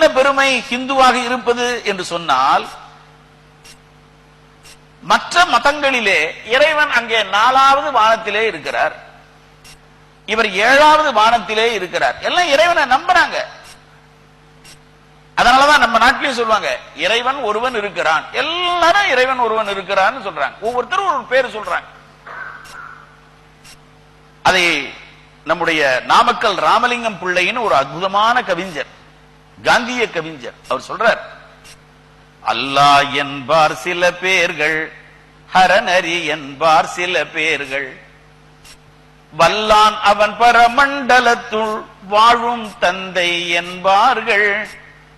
என்ன பெருமை ஹிந்துவாக இருப்பது என்று சொன்னால் மற்ற மதங்களிலே இறைவன் அங்கே நாலாவது வானத்திலே இருக்கிறார். இவர் ஏழாவது வானத்திலே இருக்கிறார். எல்லாம் இறைவனை நம்புறாங்க. அதனாலதான் நம்ம நாட்டிலேயும் சொல்லுவாங்க இறைவன் ஒருவன் இருக்கிறான். எல்லாரும் இறைவன் ஒருவன் இருக்கிறான்னு சொல்றாங்க. ஒவ்வொருத்தரும் ஒரு பேர் சொல்றாங்க. அதை நம்முடைய நாமக்கல் ராமலிங்கம் பிள்ளைன்னு ஒரு அற்புதமான கவிஞர் காந்திய கவிஞர் அவர் சொல்றார் அல்லாஹ் என்பார் சில பேர்கள் ஹரநரி என்பார் சில பேர்கள். வல்லான் அவன் பரமண்டலத்துள் வாழும் தந்தை என்பார்கள்.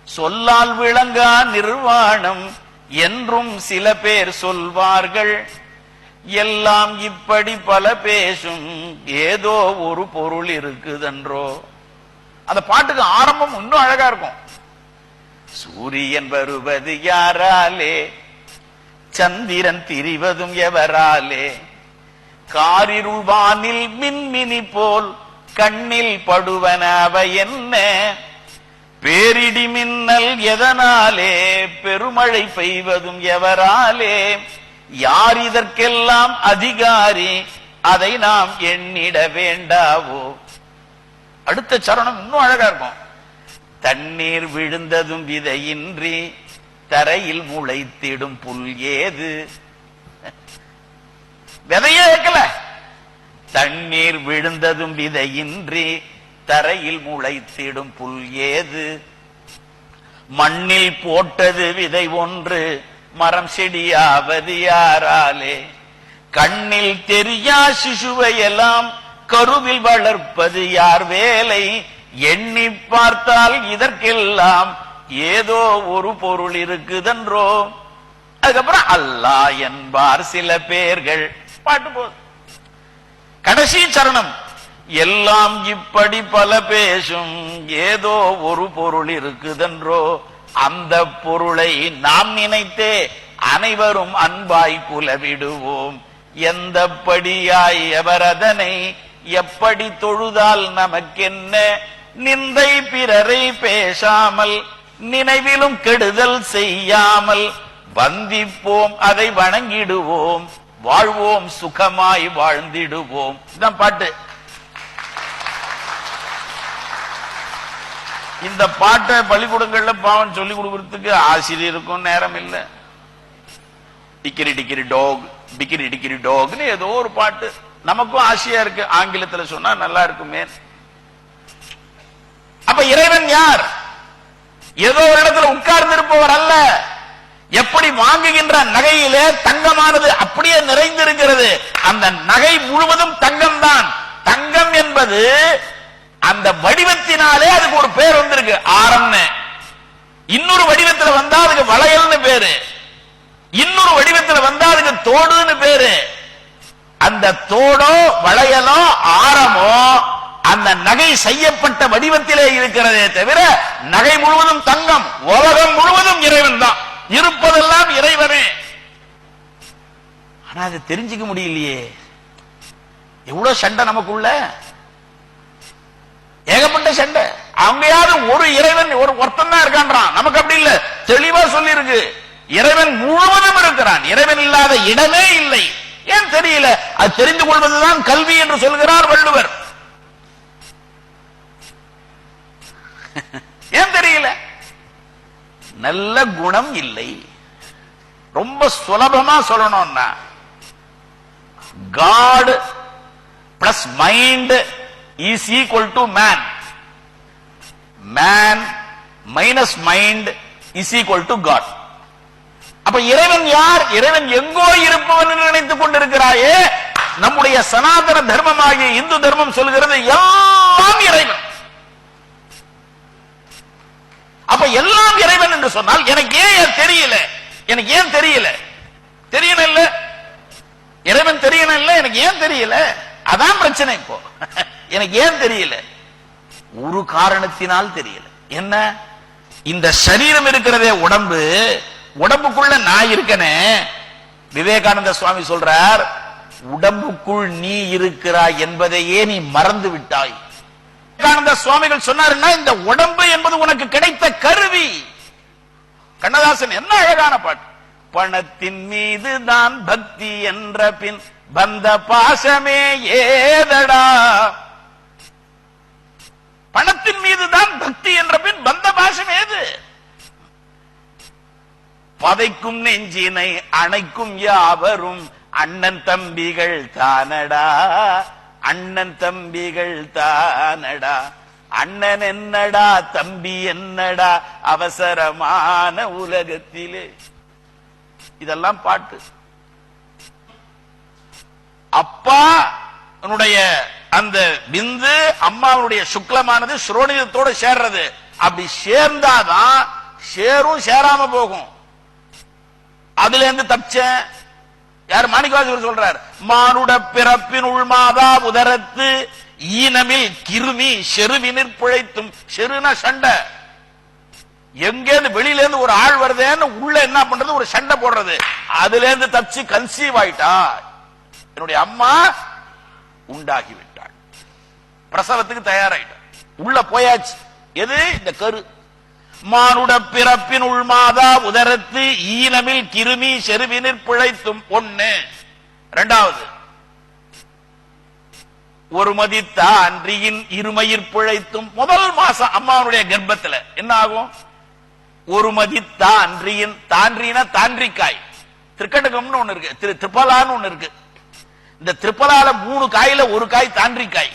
சொல்லால் விளங்கா நிர்வாணம் என்றும் சில பேர் சொல்வார்கள். எல்லாம் இப்படி பல பேசும் ஏதோ ஒரு பொருள் இருக்குதன்றோ. அந்த பாட்டுக்கு ஆரம்பம் இன்னும் அழகா இருக்கும். சூரியன் வருவது யாராலே? சந்திரன் திரிவதும் எவராலே? காரிருள் வானில் மின்மினி போல் கண்ணில் படுவன அவை என்ன? பேரிடி மின்னல் எதனாலே? பெருமழை பெய்வதும் எவராலே? யார் இதற்கெல்லாம் அதிகாரி? அதை நாம் எண்ணிட வேண்டாவோ? அடுத்த சரணம் இன்னும் அழகா இருக்கும். தண்ணீர் விழுந்ததும் விதையின்றி தரையில் முளைத்திடும் புல் ஏது? விதையே தண்ணீர் விழுந்ததும் விதையின்றி தரையில் முளைத்திடும் புல் ஏது? மண்ணில் போட்டது விதை ஒன்று மரம் செடியாவது யாராலே? கண்ணில் தெரியா சிசுவை எல்லாம் கருவில் வளர்ப்பது யார் வேலை? எண்ணி பார்த்தால் இதற்கெல்லாம் ஏதோ ஒரு பொருள் இருக்குதென்றோ. அதுக்கப்புறம் அல்லாஹ் என்பார் சில பேர்கள். பாட்டு போதும் கடைசி சரணம். எல்லாம் இப்படி பல பேசும் ஏதோ ஒரு பொருள் இருக்குதென்றோ. அந்த பொருளை நாம் நினைத்தே அனைவரும் அன்பாய் குலவிடுவோம். எந்த படியாய் எவரதனை எப்படி தொழுதால் நமக்கென்ன? நிந்தை பிறரை பேசாமல் நினைவிலும் கெடுதல் செய்யாமல் வந்திப்போம் அதை வணங்கிடுவோம் வாழ்வோம் சுகமாய் வாழ்ந்திடுவோம். இதான் பாட்டு. இந்த பாட்டை பள்ளிக்கூடங்கள்ல பாவம் சொல்லி கொடுக்கறதுக்கு ஆசிரியருக்கும் நேரம் இல்ல. டிக்கிரி டிக்கிரி டாக் டிக்கிரி டிக்கிரி டாக்னு ஏதோ ஒரு பாட்டு. நமக்கும் ஆசையா இருக்கு. ஆங்கிலத்துல சொன்னா நல்லா இருக்குமே. அப்ப இறைவன் யார்? ஏதோ ஒரு இடத்துல உட்கார்ந்து இருப்பவர் அல்ல. எப்படி வாங்குகின்ற நகையிலே தங்கமானது அப்படியே நிறைந்திருக்கிறது. அந்த நகை முழுவதும் தங்கம் தான் தங்கம் என்பது அந்த வடிவத்தினாலே அதுக்கு ஒரு பேர் வந்திருக்கு. ஆரம்னு. இன்னொரு வடிவத்துல வந்தா அதுக்கு வளையல்னு பேரு. இன்னொரு வடிவத்துல வந்தா அதுக்கு தோடுன்னு பேரு. அந்த தோடோ வளையலோ ஆரமோ அந்த நகை செய்யப்பட்ட வடிவத்திலே இருக்கிறதே தவிர நகை முழுவதும் தங்கம் உலகம் முழுவதும் இறைவன் தான் இருப்பதெல்லாம் இறைவனே. ஆனா அதை தெரிஞ்சுக்க முடியலையே. எவ்வளவு சண்டை நமக்குள்ள? ஏகப்பட்ட சண்டை. அங்கேயாவது ஒரு இறைவன் ஒரு ஒருத்தன் தான் இருக்கான்றான். நமக்கு அப்படி இல்ல. தெளிவா சொல்லி இருக்கு இறைவன் முழுவதும் இருக்கிறான். இறைவன் இல்லாத இடமே இல்லை. ஏன் தெரியல? அது தெரிந்து கொள்வதுதான் கல்வி என்று சொல்கிறார் வள்ளுவர். ஏன் தெரியல? நல்ல குணம் இல்லை. ரொம்ப சுலபமா சொல்லணும்னா God plus mind is equal to man man minus mind is equal to God அப்ப இறைவன் யார்? இறைவன் எங்கோ இருப்பவன் என்று நினைத்துக் கொண்டிருக்கிறாயே. நம்முடைய சனாதன தர்மமாகிய இந்து தர்மம் சொல்கிறது எல்லாம் இறைவன். அப்ப எல்லாம் இறைவன் என்று சொன்னால் எனக்கு ஏன் தெரியல? எனக்கு ஏன் தெரியல? தெரியணும் இல்ல? இறைவன் தெரியணும் இல்ல? எனக்கு ஏன் தெரியல? அதான் பிரச்சனை இப்போ. எனக்கு ஏன் தெரியல? ஒரு காரணத்தினால் தெரியல. என்ன? இந்த சரீரம் இருக்கிறதே உடம்பு. உடம்புக்குள்ள நான் இருக்கனே. விவேகானந்த சுவாமி சொல்றார் உடம்புக்குள் நீ இருக்கிறாய் என்பதையே நீ மறந்து விட்டாய். விவேகானந்த சுவாமிகள் சொன்னாருன்னா இந்த உடம்பு என்பது உனக்கு கிடைத்த கருவி. கண்ணதாசன் என்ன அழகான பாட்டு. பணத்தின் மீது தான் பக்தி என்ற பின் பந்த பாசமே ஏதடா. பணத்தின் மீது தான் பக்தி என்ற பின் பந்த பாசம் ஏது? பதைக்கும் நெஞ்சினை அணைக்கும் யாவரும் அண்ணன் தம்பிகள் தானடா. அண்ணன் தம்பிகள் தானடா அண்ணன் என்னடா தம்பி என்னடா அவசரமான உலகத்திலே. இதெல்லாம் பாட்டு. அப்பா அந்த பிந்து அம்மாவுடைய சுக்லமானது ஸ்ரோணிதத்தோட சேர்றது. அப்படி சேர்ந்தாதான் சேரும் சேராம போகும். அதுல இருந்து தப்பிச்சேன். யார் மாணிக்கவாசகர் சொல்றார்? மானுட பிறப்பின் உள்மாதா உதரத்து ஈனமில் கிருமி செருவினிற் பிழைத்தும். செருனா சண்டை. எங்கேருந்து வெளியில இருந்து ஒரு ஆள் வருதேன்னு உள்ள என்ன பண்றது? ஒரு சண்டை போடுறது. அதுல இருந்து தப்பிச்சு கன்சீவ் ஆயிட்டா. என்னுடைய அம்மா உண்டாகி விட்டாள். பிரசவத்துக்கு தயாராயிட்டாள் உள்ள போயாச்சு. எது? இந்த கரு. மானுட பிறப்பின் உள்மாதா உதரத்து ஈனமில் கிருமி செருவினிற் பிழைத்தும் பொண்ணு இரண்டாவது ஒரு மதித்தா அன்றியின் இருமயிர் பிழைத்தும் முதல் மாசம் அம்மாவுடைய கர்ப்பத்துல. என்ன ஆகும் ஒரு மதித்தா அன்றியின் தான்றின தாண்டிக்காய் திருக்கட்டகம்னு ஒண்ணு இருக்கு. திரு திரிபலான்னு ஒண்ணு இருக்கு. இந்த திரிபலால மூணு காயில ஒரு காய் தாண்டிக்காய்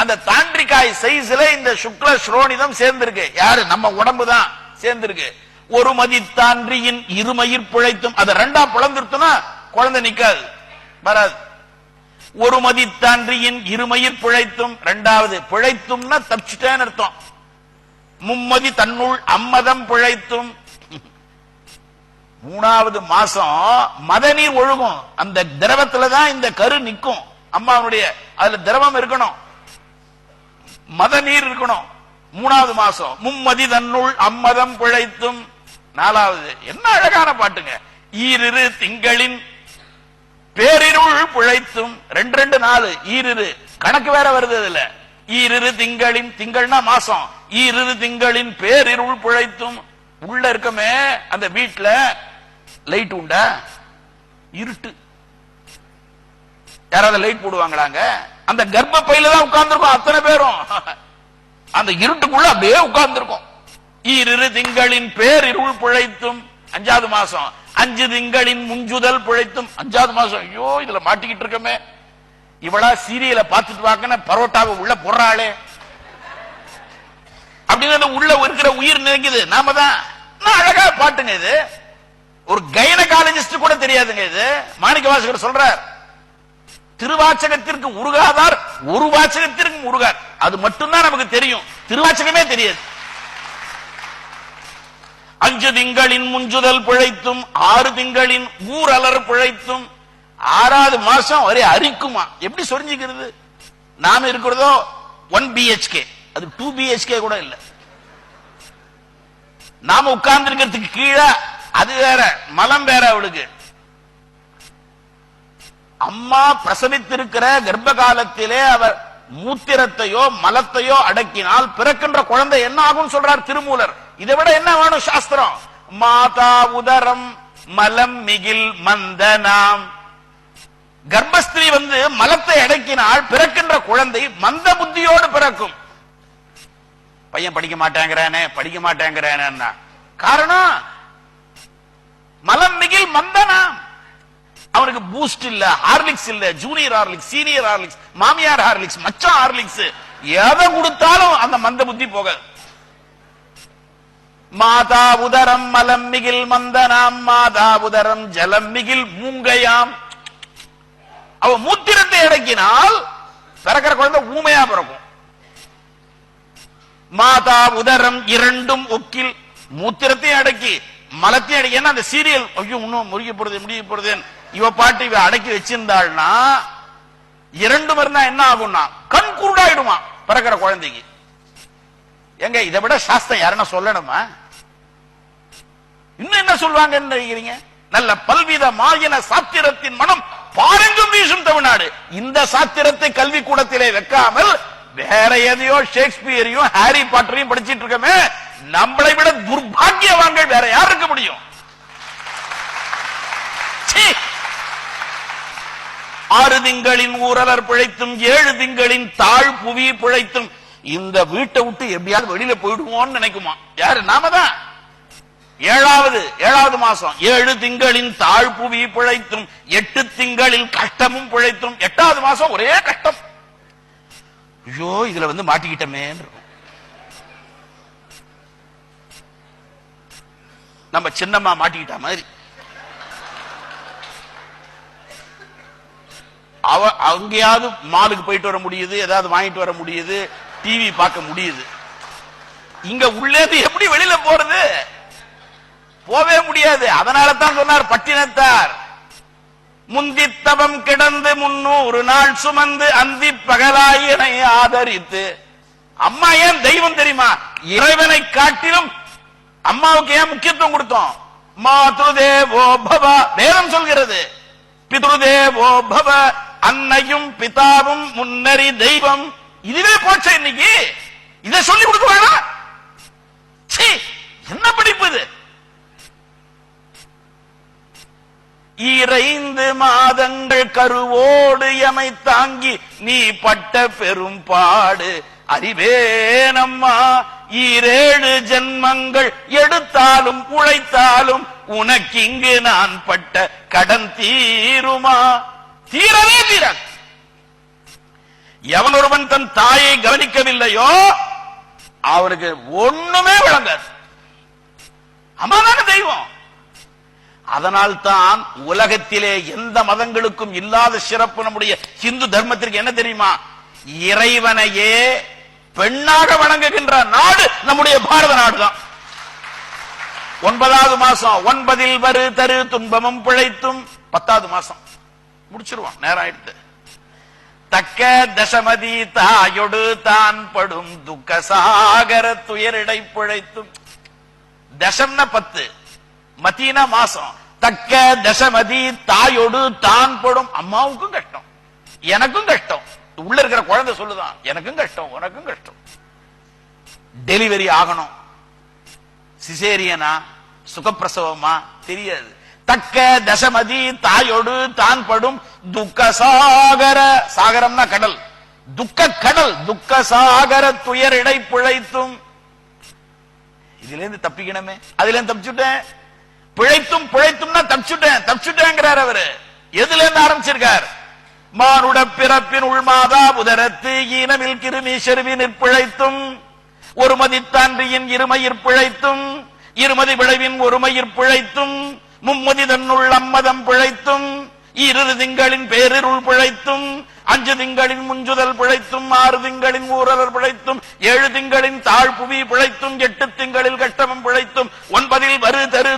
அந்த தாண்டிக்காய் சைஸ்ல இந்த சுக்ல ஸ்ரோனிதம் சேர்ந்திருக்கு. யாரு? நம்ம உடம்பு தான் சேர்ந்திருக்கு. ஒரு மதி தாண்டியின் இருமயிர் பிழைத்தும் அதை ரெண்டா பிளந்துருத்துனா குழந்தை நிக்காது வராது. ஒரு மதி தாண்டியின் இருமயிர் பிழைத்தும் ரெண்டாவது பிழைத்தும்னா தப்பிச்சுட்டேன்னு அர்த்தம். மும்மதி தன்னுள் அம்மதம் பிழைத்தும். மூணாவது மாசம் மத நீர் ஒழுகும். அந்த திரவத்துல தான் இந்த கரு நிக்கும் அம்மாவுடைய அதுல திரவம் இருக்கணும். மத நீர் இருக்கணும். மூணாவது மாசம். மும்மதி தன்னுள் அம்மதம் பிழைத்தும். நாலாவது என்ன அழகான பாட்டுங்க. ஈரிரு திங்களின் பேரிருள் பிழைத்தும். ரெண்டு ரெண்டு நாலு. ஈரிரு. கணக்கு வேற வருது அதுல. ஈரிரு திங்களின் திங்கள்னா மாசம். ஈரிரு திங்களின் பேரிருள் பிழைத்தும். உள்ள இருக்கமே அந்த வீட்டுல லைட் உண்டா? இருட்டு. யாராவது லைட் போடுவாங்களாங்க? அந்த கர்ப்ப பையில தான் உட்கார்ந்துருக்கோம் அத்தனை பேரும். அந்த இருட்டுக்குள்ள அப்படியே உட்கார்ந்துருக்கோம். ஈரிரு திங்களின் பேர் இருள் பிழைத்தும் அஞ்சாவது மாசம். அஞ்சு திங்களின் முஞ்சுதல் பிழைத்தும் அஞ்சாவது மாசம். ஐயோ இதுல மாட்டிக்கிட்டு இருக்கமே. இவளா சீரியலை பார்த்துட்டு வாக்கின பரோட்டாவை உள்ள போடுறாளே. அப்படின்னு உள்ள இருக்கிற உயிர் நினைக்குது. நாம தான். அழகா பாட்டுங்க இது. ஒரு கைனகாலஜிஸ்ட் கூட தெரியாதுங்க இது. மாணிக்க வாசகர் சொல்றார் திருவாச்சகத்திற்கு உருகாதார் ஒரு வாச்சகத்திற்கும் உருகார் அது மட்டும்தான் நமக்கு தெரியும். திருவாச்சகமே தெரியாது. அஞ்சு திங்களின் முஞ்சுதல் பிழைத்தும் ஆறு திங்களின் ஊரலர் பிழைத்தும் ஆறாவது மாசம் ஒரே அரிக்குமா? எப்படி சொரிஞ்சுக்கிறது? நாம இருக்கிறதோ ஒன் பிஹெச்கே அது டூ பிஹெச்கே கூட இல்ல. நாம உட்கார்ந்து இருக்கிறதுக்கு கீழே அது வேற மலம் வேற அவளுக்கு. அம்மா பிரசவித்திருக்கிற கர்ப்ப காலத்திலே அவர் மூத்திரத்தையோ மலத்தையோ அடக்கினால் பிறக்கின்ற குழந்தை என்ன ஆகும் சொல்றார் திருமூலர். இதை விட என்ன வேணும் சாஸ்திரம்? மாதா உதரம் மலம் மிகில் மந்தனாம். கர்ப்பஸ்திரீ வந்து மலத்தை அடக்கினால் பிறக்கின்ற குழந்தை மந்த புத்தியோடு பிறக்கும். பையன் படிக்க மாட்டேங்கிறானே படிக்க மாட்டேங்கிறானே காரணம் மலம் மிகில் மந்தனாம். அவனுக்கு பூஸ்ட் இல்ல ஹார்லிக்ஸ் இல்ல ஜூனியர் ஹார்லிக்ஸ் சீனியர் ஹார்லிக்ஸ் மாமியார் ஹார்லிக்ஸ் மச்சான் ஹார்லிக்ஸ் எதை கொடுத்தாலும் அந்த மந்த புத்தி போகாது. மாதா உதரம் மலம் மிகில் மந்தனாம் மாதா உதரம் ஜலம் மிகில் மூங்கையாம். அவ மூத்திரத்தை அடக்கினால் பிறக்கிற குழந்தை ஊமையா பிறக்கும். மாதா உதரம் இரண்டும் ஒக்கில் மூத்திரத்தையும் அடக்கி மலத்தையும் அடிக்க ஏன்னா அந்த சீரியல் ஐயோ இன்னும் முறிய போறது முடிய போறது இவ பாட்டு இவ அடக்கி வச்சிருந்தாள்னா இரண்டு மருந்தா என்ன ஆகும்னா கண் குருடாயிடுமா பிறக்கிற குழந்தைக்கு. எங்க இதை விட சாஸ்திரம் யாருன்னா சொல்லணுமா? இன்னும் என்ன சொல்லுவாங்கன்னு நினைக்கிறீங்க? நல்ல பல்வித மாயின சாத்திரத்தின் மனம் பாரெங்கும் வீசும் தமிழ்நாடு. இந்த சாத்திரத்தை கல்வி கூடத்திலே வைக்காமல் வேற எதையோ ஷேக்ஸ்பியரையும் ஹாரி பாட்டரையும் படிச்சிட்டு இருக்கமே. நம்மளை விட துர்பாகியவான்கள் வேற யார் இருக்க முடியும்? ஆறு திங்களின் ஊரலர் பிழைத்தும் ஏழு திங்களின் தாழ் புவி பிழைத்தும் இந்த வீட்டை விட்டு எப்படியாவது வெளியில போயிடுவோம்னு நினைக்குமா? யாரு? நாம தான். ஏழாவது ஏழாவது மாசம். ஏழு திங்களின் தாழ் புவி பிழைத்தும் எட்டு திங்களில் கஷ்டமும் பிழைத்தும் எட்டாவது மாசம் ஒரே கஷ்டம். ஐயோ இதுல வந்து மாட்டிக்கிட்டமே நம்ம சின்னம்மா மாட்டிக்கிட்ட மாதிரி. அவ அங்கேயாவது மாலுக்கு போயிட்டு வர முடியுது ஏதாவது வாங்கிட்டு வர முடியுது டிவி பார்க்க முடியுது. இங்க உள்ளேது எப்படி வெளியில போறது? போவே முடியாது. அதனால தான் சொன்னார் பட்டினத்தார். முந்தித்தவம் கிடந்து முன்னூறு நாள் சுமந்து அந்தி பகலாயினை ஆதரித்து. அம்மா ஏன் தெய்வம் தெரியுமா? இறைவனை காட்டிலும் அம்மாவுக்கு ஏன் முக்கியத்துவம் கொடுத்தோம்? மாதுதேவோ பவ வேதம் சொல்கிறது. பிதுருதேவோ பவ அன்னையும் பிதாவும் முன்னறி தெய்வம். இதுவே போச்சே இன்னைக்கு. இதை சொல்லி கொடுக்குவாங்களா என்ன படிப்பு இது? இறைந்து மாதங்கள் கருவோடு எமை தாங்கி நீ பட்ட பெரும் பாடு அறிவேனம்மா. ஈரேழு ஜென்மங்கள் எடுத்தாலும் உழைத்தாலும் உனக்கு இங்கு நான் பட்ட கடன் தீருமா? தீரவே தீராது. எவன் ஒருவன் தன் தாயை கவனிக்கவில்லையோ அவருக்கு ஒண்ணுமே விளங்காது அம்மாதான தெய்வம். அதனால் தான் உலகத்திலே எந்த மதங்களுக்கும் இல்லாத சிறப்பு நம்முடைய ஹிந்து தர்மத்திற்கு என்ன தெரியுமா? இறைவனையே பெண்ணாக வணங்குகின்ற நாடு நம்முடைய பாரத நாடுதான். ஒன்பதாவது மாசம் ஒன்பதில் வரு தரு துன்பமும் பிழைத்தும். பத்தாவது மாசம். முடிச்சிருவான் நேரம் ஆயிடுத்து தக்க தசமதி தாயொடு தான் படும் துக்க சாகர துயரிடை பிழைத்தும். தசம்னா பத்து மதீனா மாசம். தக்க தசமதி தாயோடு தான் படும். அம்மாவுக்கும் கஷ்டம் எனக்கும் கஷ்டம். உள்ள இருக்கிற குழந்தை சொல்லுதான் எனக்கும் கஷ்டம் உனக்கும் கஷ்டம். டெலிவரி ஆகணும். சிசேரியனா? சுகப்பிரசவமா? தெரியாது. தக்க தசமதி தாயோடு தான் படும் துக்க சாகர சாகரம்னா கடல். துக்க கடல் துக்க சாகர துயரிடை பிழைத்தும். இதுல இருந்து தப்பிக்கணுமே. அதுல இருந்து தப்பிச்சுட்டேன். பிழைத்தும் பிழைத்தும்னா தப்பிச்சுட்டேன். தப்பிச்சுட்டேங்கிறார் அவரு. எதுல இருந்து ஆரம்பிச்சிருக்காரு? மானுட பிறப்பின் உள்மாதா புதரத்து ஈனமில் கிருமி செருவினிற் பிழைத்தும் ஒருமதி மதித்தான்றியின் இருமயிர் பிழைத்தும் இருமதி விளைவின் ஒருமயிர் பிழைத்தும் மும்மதி தன்னுள் அம்மதம் பிழைத்தும் இரு திங்களின் பேரிருள் பிழைத்தும் அஞ்சு திங்களின் முஞ்சுதல் பிழைத்தும் ஆறு திங்களின் ஊரலர் பிழைத்தும் ஏழு திங்களின் தாழ்புவி பிழைத்தும் எட்டு திங்களில் கஷ்டமும் பிழைத்தும் ஒன்பதில் வரு தரு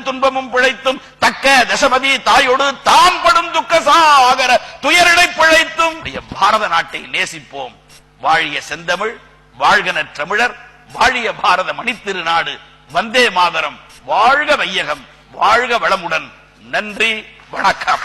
தசமதி தாயோடு தாம் படும் துக்க சாகர துயரிடை பிழைத்தும். பாரத நாட்டை நேசிப்போம். வாழிய செந்தமிழ் வாழ்கன தமிழர் வாழிய பாரத மணித்திருநாடு. வந்தே மாதரம். வாழ்க வையகம். வாழ்க வளமுடன். நன்றி வணக்கம்.